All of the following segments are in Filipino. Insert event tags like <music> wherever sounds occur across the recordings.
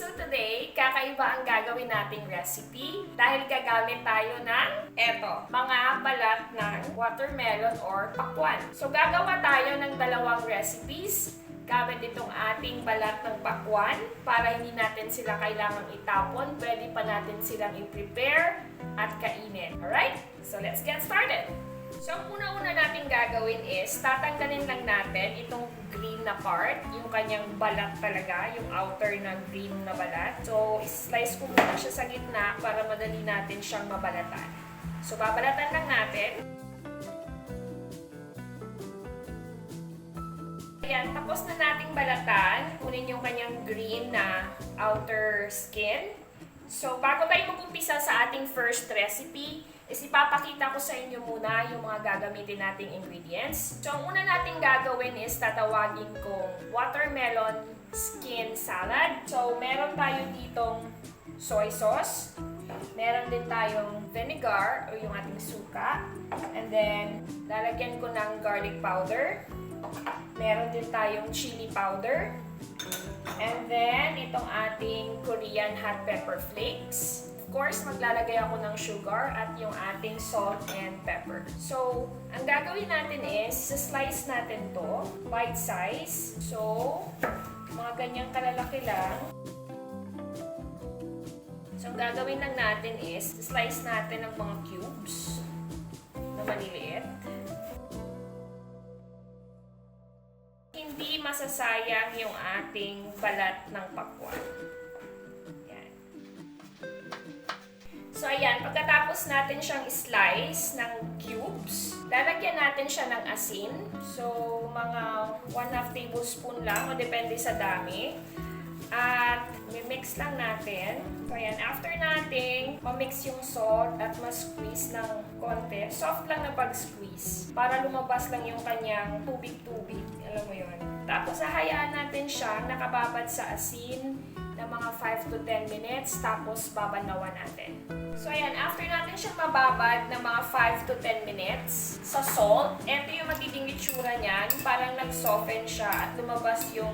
So today, kakaiba ang gagawin nating recipe dahil gagamit tayo ng eto, mga balat ng watermelon or pakwan. So gagawa tayo ng dalawang recipes gamit itong ating balat ng pakwan para hindi natin sila kailangang itapon, pwede pa natin silang i-prepare at kainin. Alright? So let's get started! So, ang una-una natin gagawin is, tatanggalin lang natin itong na part, yung kanyang balat talaga, yung outer na green na balat. So, slice ko muna siya sa gitna para madali natin siyang mabalatan. So, babalatan lang natin. Ayan, tapos na nating balatan. Kunin yung kanyang green na outer skin. So, bago tayo mag-umpisa sa ating first recipe, is ipapakita ko sa inyo muna yung mga gagamitin nating ingredients. So, ang una nating gagawin is tatawagin kong watermelon skin salad. So, meron tayo ditong soy sauce. Meron din tayong vinegar o yung ating suka. And then, lalagyan ko ng garlic powder. Meron din tayong chili powder. And then, itong ating Korean hot pepper flakes. Course, maglalagay ako ng sugar at yung ating salt and pepper. So, ang gagawin natin is, slice natin to, bite size. So, mga ganyang kalalaki lang. So, ang gagawin lang natin is, slice natin ng mga cubes na maliliit. Hindi masasayang yung ating balat ng pakwan. So, ayan, pagkatapos natin siyang slice ng cubes, lalagyan natin siya ng asin. So, mga 1 half tablespoon lang, o depende sa dami. At, mix lang natin. So, ayan, after nating ma-mix yung salt at ma-squeeze ng konti, soft lang na pag-squeeze para lumabas lang yung kanyang tubig-tubig. Alam mo yun. Tapos, hahayaan natin siya nakababad sa asin ng mga 5 to 10 minutes, tapos babanawan natin. So, ayan, after natin siya mababad ng mga 5 to 10 minutes sa salt, ito yung magiging itsura niyan. Parang nag-soften siya at lumabas yung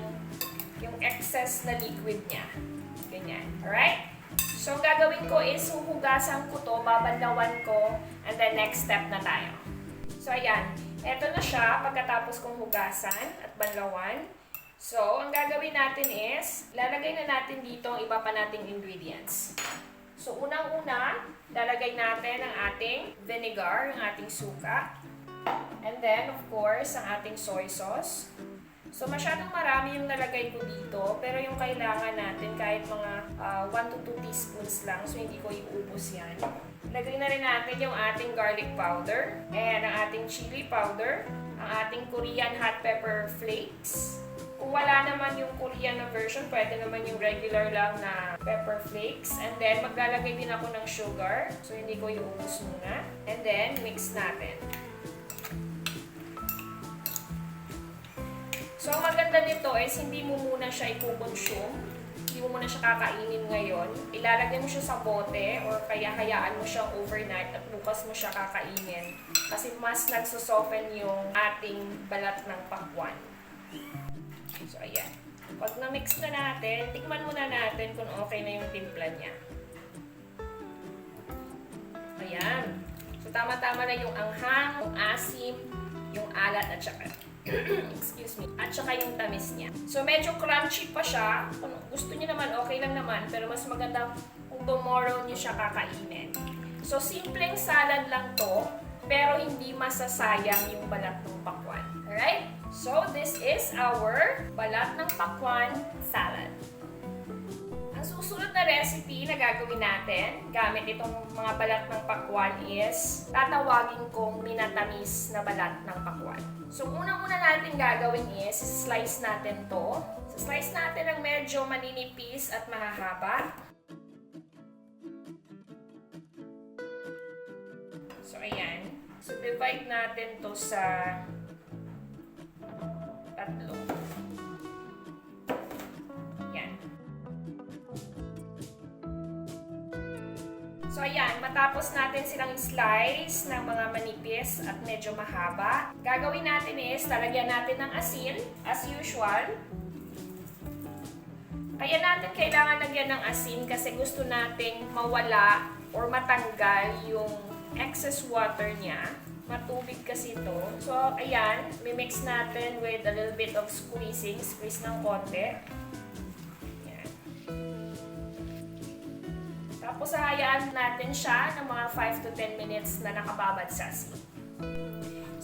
yung excess na liquid niya. Ganyan. Alright? So, ang gagawin ko is huhugasan ko to, babanlawan ko, and then next step na tayo. So, ayan. Eto na siya pagkatapos kong hugasan at banlawan. So, ang gagawin natin is, lalagay na natin dito ang iba pa nating ingredients. So, unang-una, lalagay natin ang ating vinegar, ang ating suka. And then, of course, ang ating soy sauce. So, masyadong marami yung nalagay ko dito, pero yung kailangan natin kahit mga 1 to 2 teaspoons lang, so hindi ko iubos yan. Lagay na rin natin yung ating garlic powder, and ang ating chili powder, ang ating Korean hot pepper flakes. Kung wala naman yung Korean na version, pwede naman yung regular lang na pepper flakes. And then, maglalagay din ako ng sugar. So, hindi ko iubos muna. And then, mix natin. So, ang maganda nito is hindi mo muna siya i-consume. Hindi mo muna siya kakainin ngayon. Ilalagay mo siya sa bote or kaya hayaan mo siyang overnight at bukas mo siya kakainin. Kasi mas nagsusoften yung ating balat ng pakwan. So, ayan. Pag na-mix na natin, tikman muna natin kung okay na yung timpla niya. Ayan. So, tama-tama na yung anghang, yung asim, yung alat at saka <clears throat> excuse me, at saka yung tamis niya. So, medyo crunchy pa siya. Kung gusto niyo naman, okay lang naman. Pero mas maganda kung tomorrow niyo siya kakainin. So, simpleng salad lang to, pero hindi masasayang yung balat ng pakwan. Alright? So, this is our balat ng pakwan salad. Ang susunod na recipe na gagawin natin gamit itong mga balat ng pakwan is tatawagin kong minatamis na balat ng pakwan. So, unang-una natin gagawin is slice natin to. Slice natin ng medyo maninipis at mahahaba. So, ayan. So, divide natin to sa tatlo. Yan. So, ayan, matapos natin silang slice ng mga manipis at medyo mahaba, gagawin natin is, lalagyan natin ng asin, as usual. Kaya natin kailangan lagyan ng asin kasi gusto nating mawala or matanggal yung excess water niya. Matubig kasi ito. So, ayan, mimix natin with a little bit of squeezing. Squeeze ng konti. Ayan. Tapos, hahayaan natin siya ng mga 5 to 10 minutes na nakababad sa asin.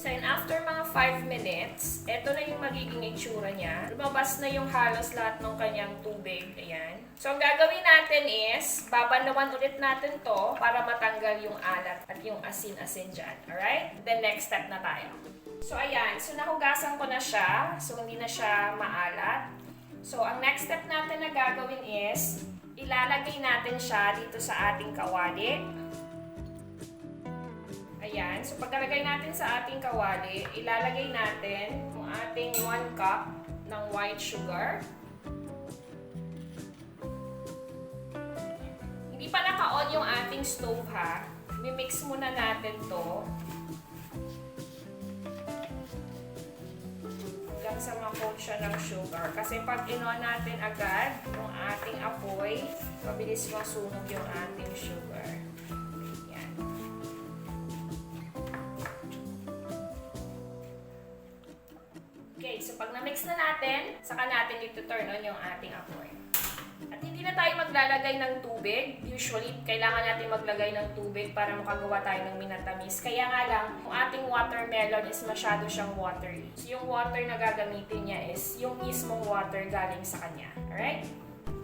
So, and after mga 5 minutes, ito na yung magiging itsura niya. Lumabas na yung halos lahat ng kanyang tubig. Ayan. So, ang gagawin natin is, babanawan ulit natin to para matanggal yung alat at yung asin-asin dyan. Alright? Then, next step na tayo. So, ayan. So, nahugasan ko na siya. So, hindi na siya maalat. So, ang next step natin na gagawin is, ilalagay natin siya dito sa ating kawali. Ayan. So, pagkalagay natin sa ating kawali, ilalagay natin yung ating 1 cup ng white sugar. Hindi pa naka-on yung ating stove ha. Mimix muna natin to. Hanggang sa ma-coat siya ng sugar. Kasi pag in-on natin agad yung ating apoy, mabilis masunog yung ating sugar. So pag na-mix na natin, saka natin dito turn on yung ating apoy. At hindi na tayo maglalagay ng tubig. Usually, kailangan natin maglagay ng tubig para makagawa tayo ng minatamis. Kaya nga lang, yung ating watermelon is masyado siyang watery. So, yung water na gagamitin niya is yung mismong water galing sa kanya. Alright?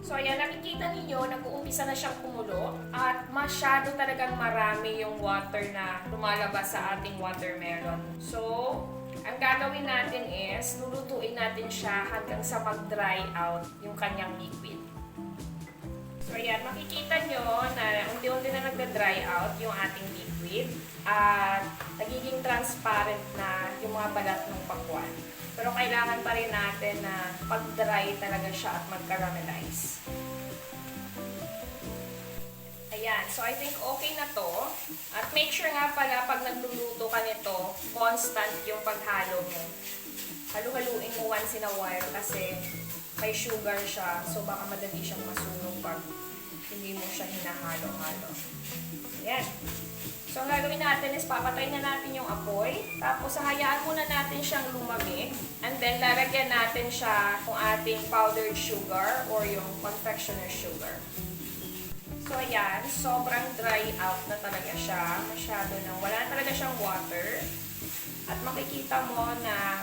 So, ayan, nakikita ninyo, nag-uumpisa na siyang kumulo at masyado talagang marami yung water na lumalabas sa ating watermelon. So, ang gagawin natin is, lulutuin natin siya hanggang sa mag-dry out yung kanyang liquid. So, ayan, makikita nyo na unti-unti na nagda-dry out yung ating liquid at nagiging transparent na yung mga balat ng pakwan. Pero kailangan pa rin natin na pag-dry talaga siya at mag-caramelize. Ayan, so I think okay na to. At make sure nga pala pag nagluluto ka nito, constant yung paghalo mo. Halu-haluin mo once in a while kasi may sugar siya, so baka madali siyang masunog pag hindi mo siya hinahalo-halo. Ayan. So, ang gagawin natin is papatay na natin yung apoy. Tapos, hayaan muna natin siyang lumamig. And then, lalagyan natin siya kung ating powdered sugar or yung confectioner sugar. So, ayan. Sobrang dry out na talaga siya. Masyado na. Wala talaga siyang water. At makikita mo na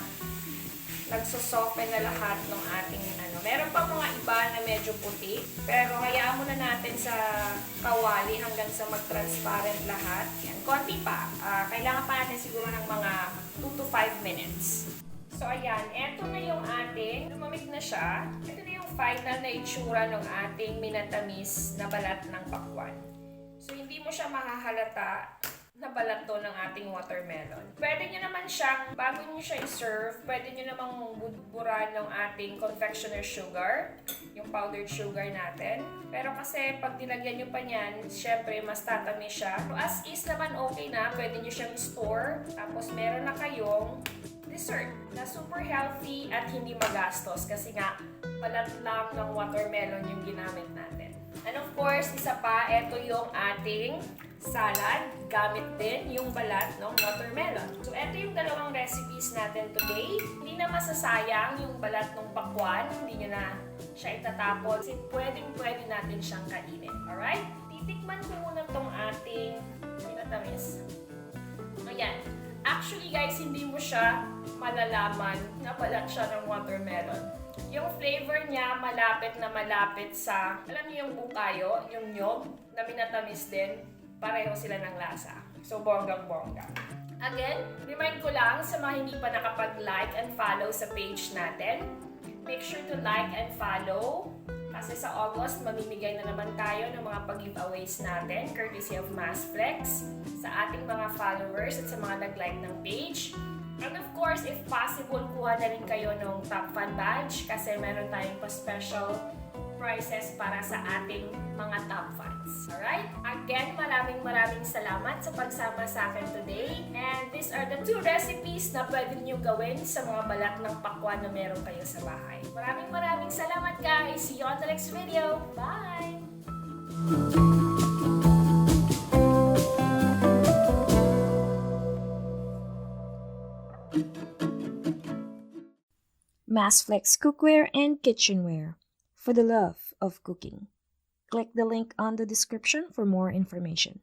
nagsosoften na lahat ng ating ano. Meron pa mga iba na medyo puti, pero hayaan muna natin sa kawali hanggang sa mag-transparent lahat. Yan, konti pa. Ah, kailangan pa natin siguro ng mga 2 to 5 minutes. So ayan, eto na yung ating, lumamig na siya. Ito na final na itsura ng ating minatamis na balat ng pakwan. So hindi mo siya makahalata na balat to ng ating watermelon. Pwede nyo naman siyang, bago nyo siya i-serve, pwede nyo namang budburan ng ating confectioner sugar, yung powdered sugar natin. Pero kasi pag nilagyan nyo pa niyan, syempre mas tatamis siya. So, as is naman okay na, pwede nyo siyang store. Tapos meron na kayong dessert na super healthy at hindi magastos kasi nga balat lang ng watermelon yung ginamit natin. And of course, isa pa, ito yung ating salad. Gamit din yung balat ng watermelon. So, ito yung dalawang recipes natin today. Hindi na masasayang yung balat ng pakwan. Hindi nyo na siya itatapon. Kasi pwedeng pwede natin siyang kainin. Alright? Titikman ko muna tong ating pinatamis. Ayan. Actually guys, hindi mo siya malalaman na balat siya ng watermelon. Yung flavor niya malapit na malapit sa, alam niyo yung bukayo, yung nyog, na minatamis din, pareho sila ng lasa. So, bonggang-bongga. Again, remind ko lang sa mga hindi pa nakapag-like and follow sa page natin, make sure to like and follow kasi sa August, mamimigay na naman tayo ng mga pag-giveaways natin courtesy of Massflex sa ating mga followers at sa mga nag-like ng page. And of course, if possible, kuha na rin kayo ng Top Fan Badge kasi meron tayong pa-special prizes para sa ating mga top fans. Alright? Again, maraming maraming salamat sa pagsama sa akin today. And these are the two recipes na pwede nyo gawin sa mga balat ng pakwan na meron kayo sa bahay. Maraming maraming salamat guys! See you on the next video! Bye! Massflex cookware and kitchenware for the love of cooking. Click the link on the description for more information.